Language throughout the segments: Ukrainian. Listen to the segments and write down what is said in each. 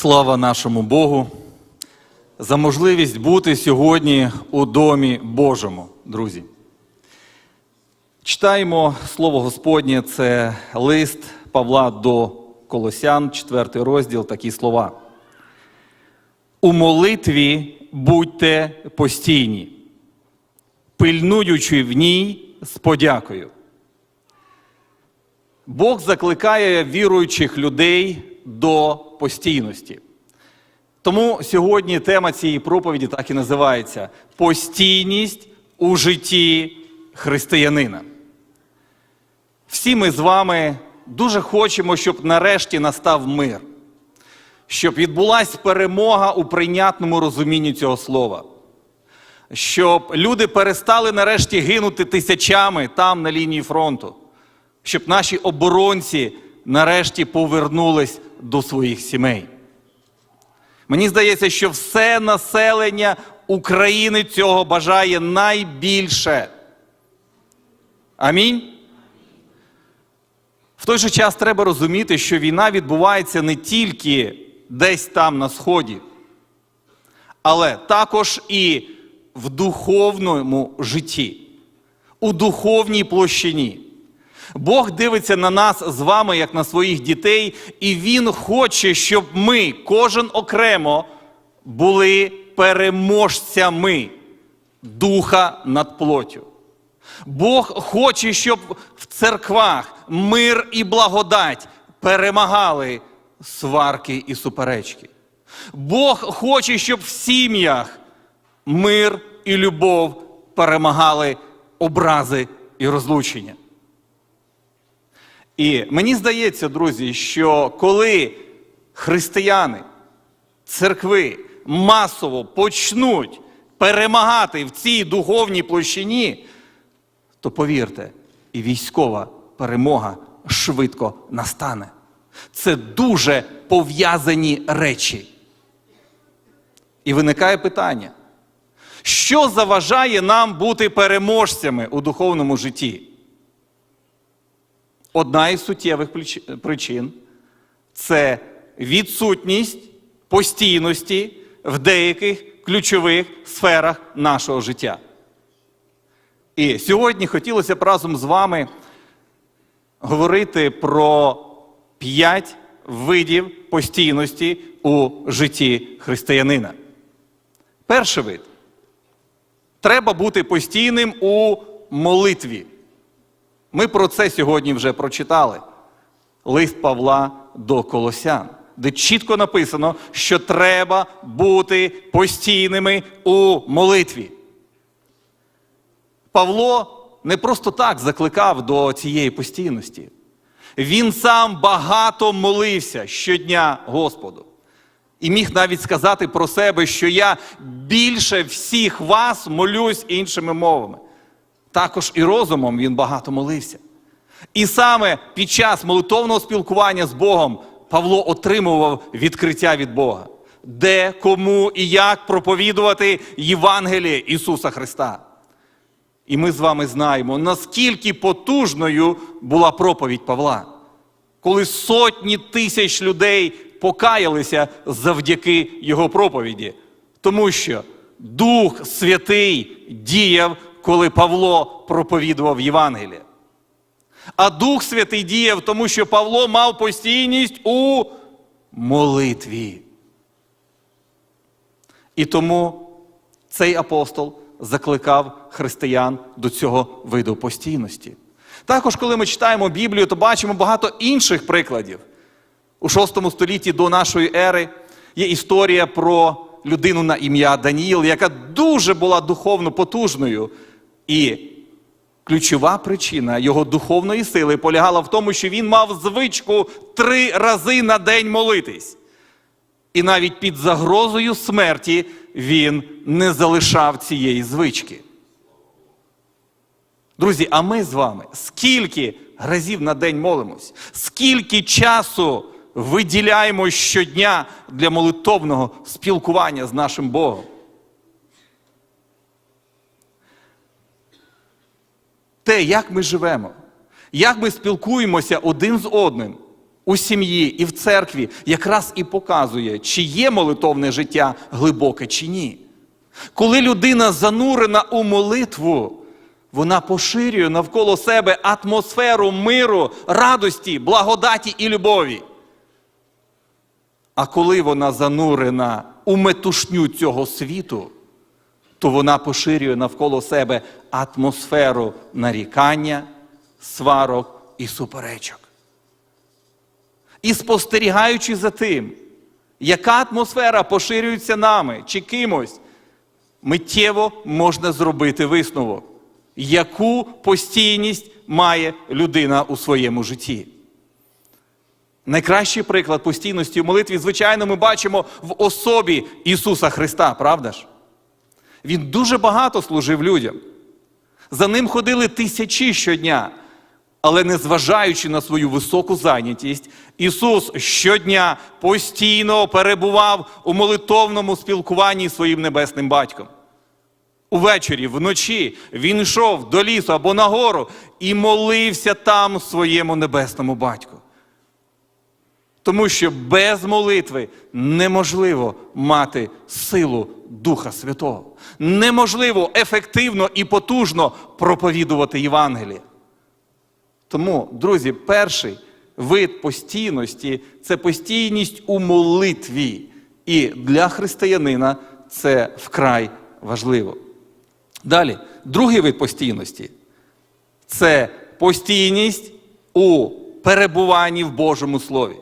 Слава нашому Богу за можливість бути сьогодні у домі Божому, друзі. Читаємо Слово Господнє, це лист Павла до Колосян, 4 розділ, такі слова. У молитві будьте постійні, пильнуючи в ній з подякою. Бог закликає віруючих людей до постійності. Тому сьогодні тема цієї проповіді так і називається Постійність у житті християнина. Всі ми з вами дуже хочемо, щоб нарешті настав мир, щоб відбулася перемога у прийнятному розумінні цього слова, щоб люди перестали нарешті гинути тисячами там на лінії фронту, щоб наші оборонці нарешті повернулись до своїх сімей. Мені здається, що все населення України цього бажає найбільше. Амінь. В той же час треба розуміти, що війна відбувається не тільки десь там на Сході, але також і в духовному житті, у духовній площині. Бог дивиться на нас з вами, як на своїх дітей, і Він хоче, щоб ми, кожен окремо, були переможцями духа над плоттю. Бог хоче, щоб в церквах мир і благодать перемагали сварки і суперечки. Бог хоче, щоб в сім'ях мир і любов перемагали образи і розлучення. І мені здається, друзі, що коли християни, церкви масово почнуть перемагати в цій духовній площині, то повірте, і військова перемога швидко настане. Це дуже пов'язані речі. І виникає питання: що заважає нам бути переможцями у духовному житті? Одна із суттєвих причин це відсутність постійності в деяких ключових сферах нашого життя. І сьогодні хотілося б разом з вами говорити про п'ять видів постійності у житті християнина. Перший вид треба бути постійним у молитві. Ми про це сьогодні вже прочитали. Лист Павла до Колосян, де чітко написано, що треба бути постійними у молитві. Павло не просто так закликав до цієї постійності. Він сам багато молився щодня Господу. І міг навіть сказати про себе, що я більше всіх вас молюсь іншими мовами. Також і розумом він багато молився. І саме під час молитовного спілкування з Богом Павло отримував відкриття від Бога, де, кому і як проповідувати Євангеліє Ісуса Христа. І ми з вами знаємо, наскільки потужною була проповідь Павла, коли сотні тисяч людей покаялися завдяки його проповіді, тому що Дух Святий діяв коли Павло проповідував Євангеліє. А Дух Святий діяв, тому що Павло мав постійність у молитві. І тому цей апостол закликав християн до цього виду постійності. Також, коли ми читаємо Біблію, то бачимо багато інших прикладів. У VI столітті до нашої ери є історія про людину на ім'я Даніїл, яка дуже була духовно потужною. І ключова причина його духовної сили полягала в тому, що він мав звичку три рази на день молитись. І навіть під загрозою смерті він не залишав цієї звички. Друзі, а ми з вами скільки разів на день молимось, скільки часу виділяємо щодня для молитовного спілкування з нашим Богом? Те, як ми живемо, як ми спілкуємося один з одним, у сім'ї і в церкві якраз і показує, чи є молитовне життя глибоке чи ні. Коли людина занурена у молитву, вона поширює навколо себе атмосферу миру, радості, благодаті і любові. А коли вона занурена у метушню цього світу, то вона поширює навколо себе атмосферу нарікання, сварок і суперечок. І спостерігаючи за тим, яка атмосфера поширюється нами чи кимось, миттєво можна зробити висновок, яку постійність має людина у своєму житті. Найкращий приклад постійності в молитві, звичайно, ми бачимо в особі Ісуса Христа, правда ж? Він дуже багато служив людям. За ним ходили тисячі щодня. Але незважаючи на свою високу зайнятість, Ісус щодня постійно перебував у молитовному спілкуванні з своїм небесним батьком. Увечері, вночі він йшов до лісу або на гору і молився там своєму небесному батьку. Тому що без молитви неможливо мати силу Духа Святого. Неможливо ефективно і потужно проповідувати Євангеліє. Тому, друзі, перший вид постійності це постійність у молитві. І для християнина це вкрай важливо. Далі, другий вид постійності це постійність у перебуванні в Божому Слові,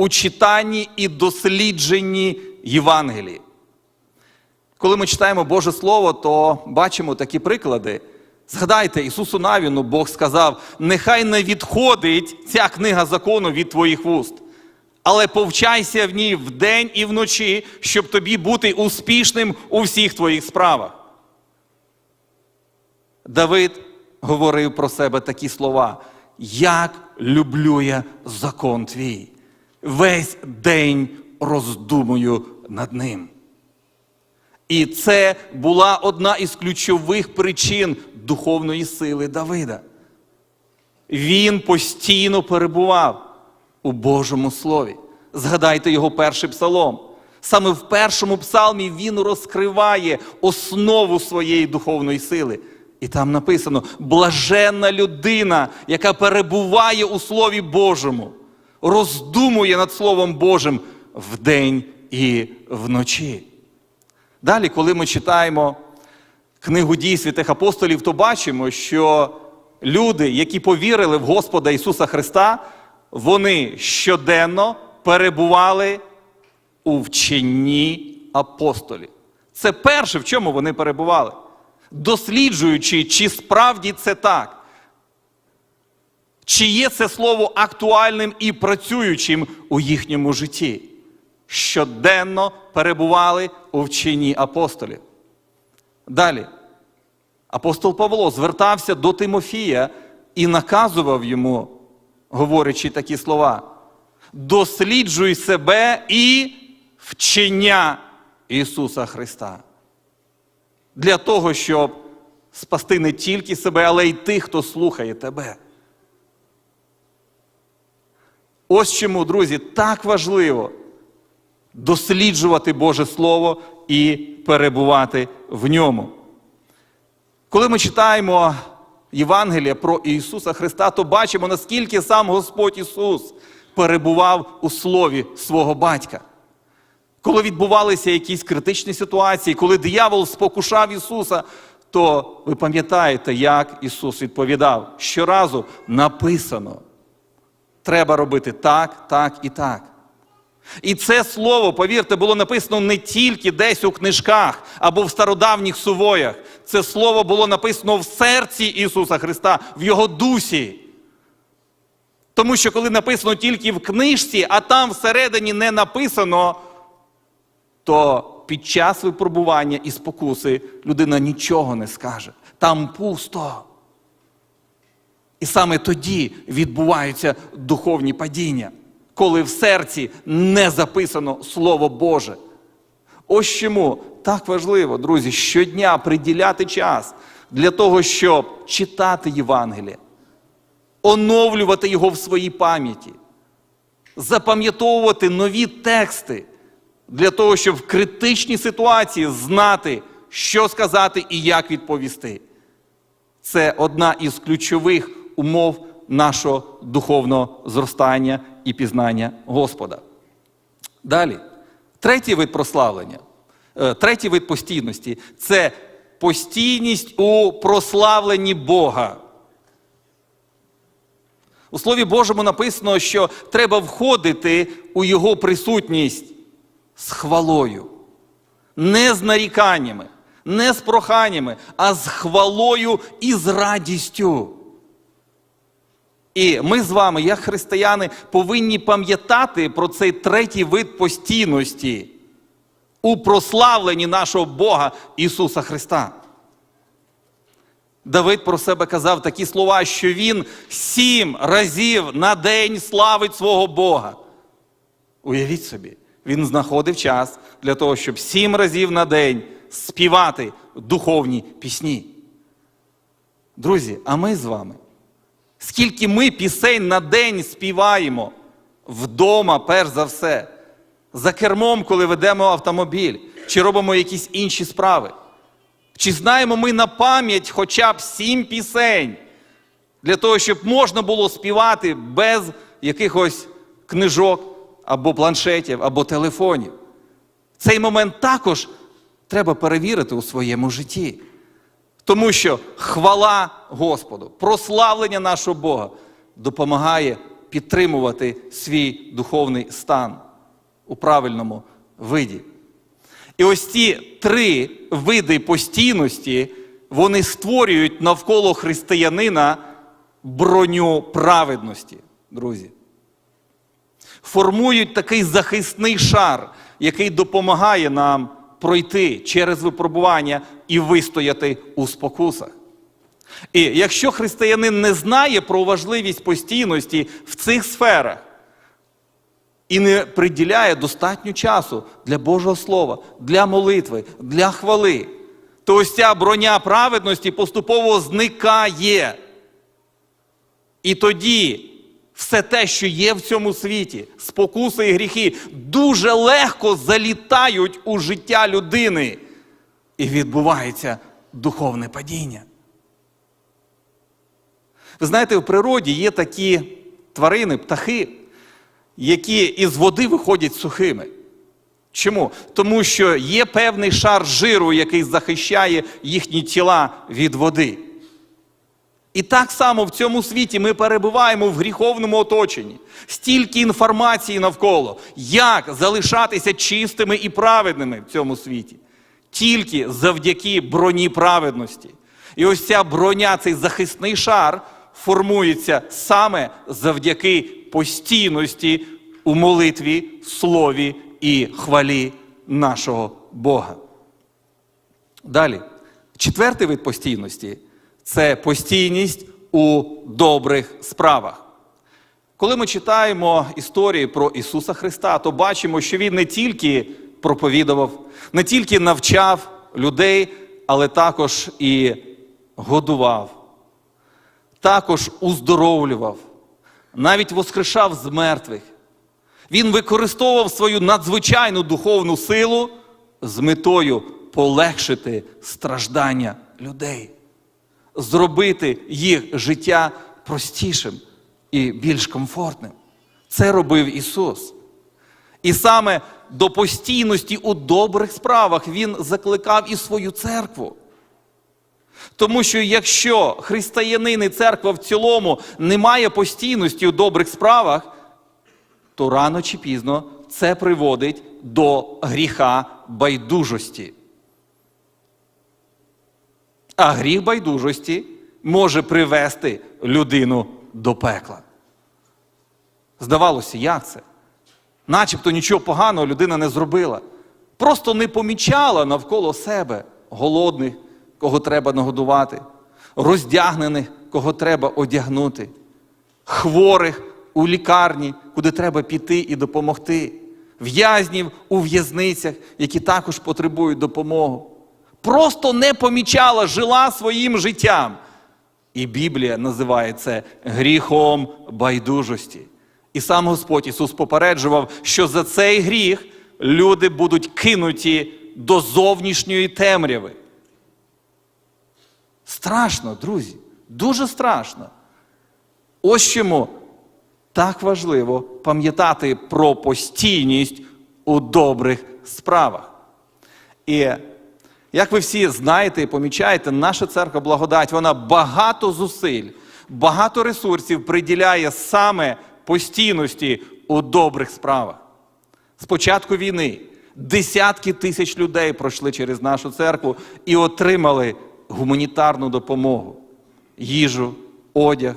у читанні і дослідженні Євангелії. Коли ми читаємо Боже Слово, то бачимо такі приклади. Згадайте, Ісусу Навіну Бог сказав: нехай не відходить ця книга закону від твоїх вуст, але повчайся в ній вдень і вночі, щоб тобі бути успішним у всіх твоїх справах. Давид говорив про себе такі слова: Як люблю я закон твій, весь день роздумую над ним. І це була одна із ключових причин духовної сили Давида. Він постійно перебував у Божому Слові. Згадайте його перший псалом. Саме в першому псалмі він розкриває основу своєї духовної сили. І там написано: блаженна людина, яка перебуває у Слові Божому, роздумує над Словом Божим вдень і вночі. Далі, коли ми читаємо книгу дій святих апостолів, то бачимо, що люди, які повірили в Господа Ісуса Христа, вони щоденно перебували у вченні апостолів. Це перше, в чому вони перебували, досліджуючи, чи справді це так. Чи є це слово актуальним і працюючим у їхньому житті? Щоденно перебували у вченні апостолів. Далі, апостол Павло звертався до Тимофія і наказував йому, говорячи такі слова: досліджуй себе і вчення Ісуса Христа. Для того, щоб спасти не тільки себе, але й тих, хто слухає тебе. Ось чому, друзі, так важливо досліджувати Боже Слово і перебувати в ньому. Коли ми читаємо Євангелія про Ісуса Христа, то бачимо, наскільки сам Господь Ісус перебував у Слові свого батька. Коли відбувалися якісь критичні ситуації, коли диявол спокушав Ісуса, то ви пам'ятаєте, як Ісус відповідав. Щоразу написано. Треба робити так, так і так. І це слово, повірте, було написано не тільки десь у книжках або в стародавніх сувоях. Це слово було написано в серці Ісуса Христа, в Його дусі. Тому що коли написано тільки в книжці, а там всередині не написано, то під час випробування і спокуси людина нічого не скаже. Там пусто. І саме тоді відбуваються духовні падіння, коли в серці не записано Слово Боже. Ось чому так важливо, друзі, щодня приділяти час для того, щоб читати Євангеліє, оновлювати його в своїй пам'яті, запам'ятовувати нові тексти для того, щоб в критичній ситуації знати, що сказати і як відповісти. Це одна із ключових умов нашого духовного зростання і пізнання Господа. Далі, третій вид прославлення, е, третій вид постійності це постійність у прославленні Бога. У Слові Божому написано, що треба входити у Його присутність з хвалою, не з наріканнями, не з проханнями, а з хвалою і з радістю. І ми з вами, як християни, повинні пам'ятати про цей третій вид постійності у прославленні нашого Бога Ісуса Христа. Давид про себе казав такі слова, що він сім разів на день славить свого Бога. Уявіть собі, він знаходив час для того, щоб сім разів на день співати духовні пісні. Друзі, а ми з вами, скільки ми пісень на день співаємо вдома, перш за все, за кермом, коли ведемо автомобіль, чи робимо якісь інші справи. Чи знаємо ми на пам'ять хоча б сім пісень для того, щоб можна було співати без якихось книжок або планшетів, або телефонів? Цей момент також треба перевірити у своєму житті. Тому що хвала Господу, прославлення нашого Бога допомагає підтримувати свій духовний стан у правильному виді. І ось ці три види постійності, вони створюють навколо християнина броню праведності, друзі. Формують такий захисний шар, який допомагає нам пройти через випробування і вистояти у спокусах. І якщо християнин не знає про важливість постійності в цих сферах, і не приділяє достатньо часу для Божого Слова, для молитви, для хвали, то ось ця броня праведності поступово зникає. І тоді все те, що є в цьому світі, спокуси і гріхи, дуже легко залітають у життя людини. І відбувається духовне падіння. Ви знаєте, в природі є такі тварини, птахи, які із води виходять сухими. Чому? Тому що є певний шар жиру, який захищає їхні тіла від води. І так само в цьому світі ми перебуваємо в гріховному оточенні. Стільки інформації навколо, як залишатися чистими і праведними в цьому світі. Тільки завдяки броні праведності. І ось ця броня, цей захисний шар формується саме завдяки постійності у молитві, слові і хвалі нашого Бога. Далі, четвертий вид постійності це постійність у добрих справах. Коли ми читаємо історії про Ісуса Христа, то бачимо, що Він не тільки проповідував, не тільки навчав людей, але також і годував, також уздоровлював, навіть воскрешав з мертвих. Він використовував свою надзвичайну духовну силу з метою полегшити страждання людей, зробити їх життя простішим і більш комфортним. Це робив Ісус. І саме до постійності у добрих справах Він закликав і свою церкву. Тому що якщо християнин і церква в цілому не має постійності у добрих справах, то рано чи пізно це приводить до гріха байдужості. А гріх байдужості може привести людину до пекла. Здавалося, як це? Начебто нічого поганого людина не зробила. Просто не помічала навколо себе голодних, кого треба нагодувати, роздягнених, кого треба одягнути, хворих у лікарні, куди треба піти і допомогти, в'язнів у в'язницях, які також потребують допомоги. Просто не помічала, жила своїм життям. І Біблія називає це гріхом байдужості. І сам Господь Ісус попереджував, що за цей гріх люди будуть кинуті до зовнішньої темряви. Страшно, друзі, дуже страшно. Ось чому так важливо пам'ятати про постійність у добрих справах. І як ви всі знаєте і помічаєте, наша церква благодать, вона багато зусиль, багато ресурсів приділяє саме постійності у добрих справах. З початку війни десятки тисяч людей пройшли через нашу церкву і отримали гуманітарну допомогу, їжу, одяг.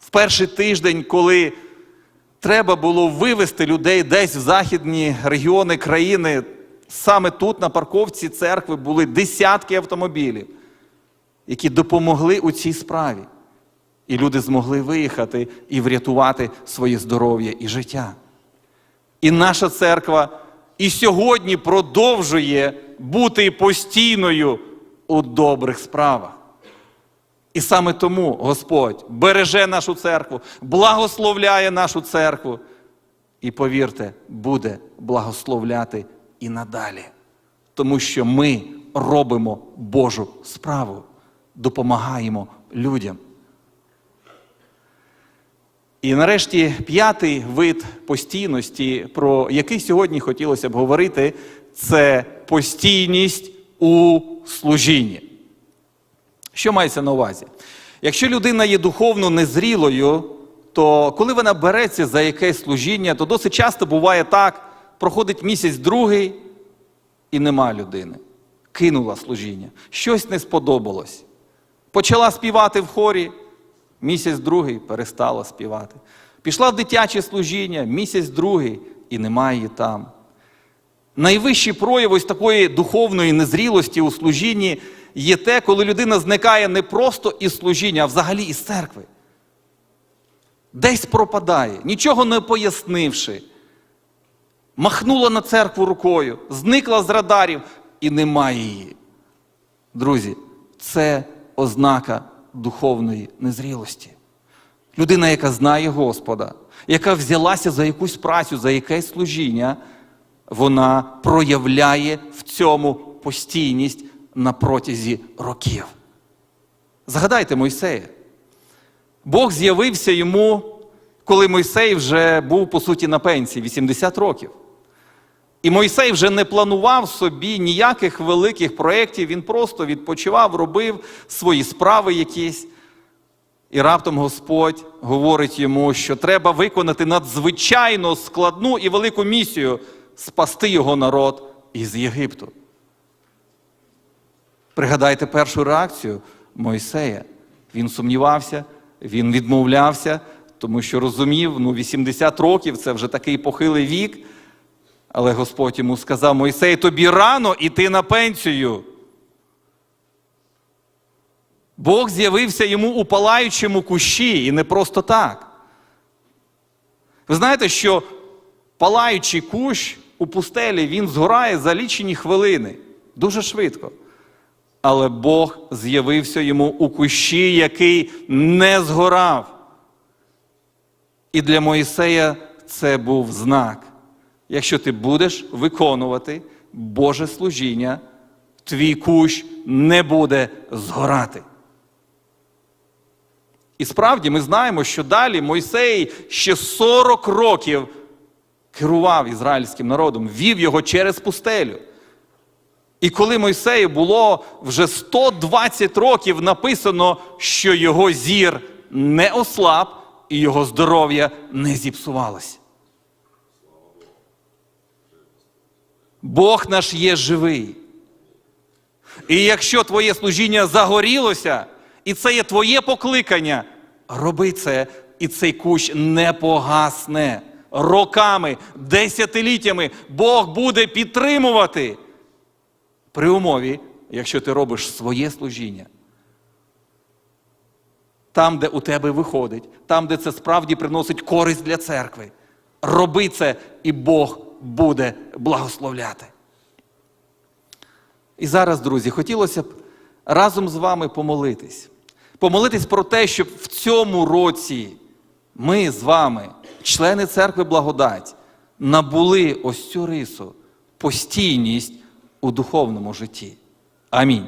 В перший тиждень, коли треба було вивезти людей десь в західні регіони країни, саме тут, на парковці церкви, були десятки автомобілів, які допомогли у цій справі. І люди змогли виїхати і врятувати своє здоров'я і життя. І наша церква і сьогодні продовжує бути постійною у добрих справах. І саме тому Господь береже нашу церкву, благословляє нашу церкву. І повірте, буде благословляти і надалі. Тому що ми робимо Божу справу, допомагаємо людям. І нарешті п'ятий вид постійності, про який сьогодні хотілося б говорити, це постійність у служінні. Що мається на увазі? Якщо людина є духовно незрілою, то коли вона береться за якесь служіння, то досить часто буває так, проходить місяць другий і нема людини. Кинула служіння. Щось не сподобалось. Почала співати в хорі, місяць другий перестала співати. Пішла в дитяче служіння, місяць другий і немає її там. Найвищий прояв ось такої духовної незрілості у служінні є те, коли людина зникає не просто із служіння, а взагалі із церкви. Десь пропадає, нічого не пояснивши. Махнула на церкву рукою, зникла з радарів і немає її. Друзі, це ознака духовної незрілості. Людина, яка знає Господа, яка взялася за якусь працю, за якесь служіння, вона проявляє в цьому постійність на протязі років. Згадайте Мойсея. Бог з'явився йому, коли Мойсей вже був, по суті, на пенсії 80 років. І Мойсей вже не планував собі ніяких великих проєктів, він просто відпочивав, робив свої справи якісь. І раптом Господь говорить йому, що треба виконати надзвичайно складну і велику місію спасти його народ із Єгипту. Пригадайте першу реакцію Мойсея. Він сумнівався, він відмовлявся, тому що розумів, ну 80 років це вже такий похилий вік. Але Господь йому сказав: Мойсей, тобі рано іти на пенсію. Бог з'явився йому у палаючому кущі, і не просто так. Ви знаєте, що палаючий кущ у пустелі він згорає за лічені хвилини дуже швидко. Але Бог з'явився йому у кущі, який не згорав. І для Моїсея це був знак. Якщо ти будеш виконувати Боже служіння, твій кущ не буде згорати. І справді ми знаємо, що далі Мойсей ще 40 років керував ізраїльським народом, вів його через пустелю. І коли Мойсею було вже 120 років написано, що його зір не ослаб і його здоров'я не зіпсувалося. Бог наш є живий. І якщо твоє служіння загорілося, і це є твоє покликання, роби це, і цей кущ не погасне. Роками, десятиліттями Бог буде підтримувати. При умові, якщо ти робиш своє служіння. Там, де у тебе виходить, там, де це справді приносить користь для церкви. Роби це, і Бог буде благословляти. І зараз, друзі, хотілося б разом з вами помолитись. Помолитись про те, щоб в цьому році ми з вами члени церкви благодать набули ось цю рису постійність у духовному житті. Амінь.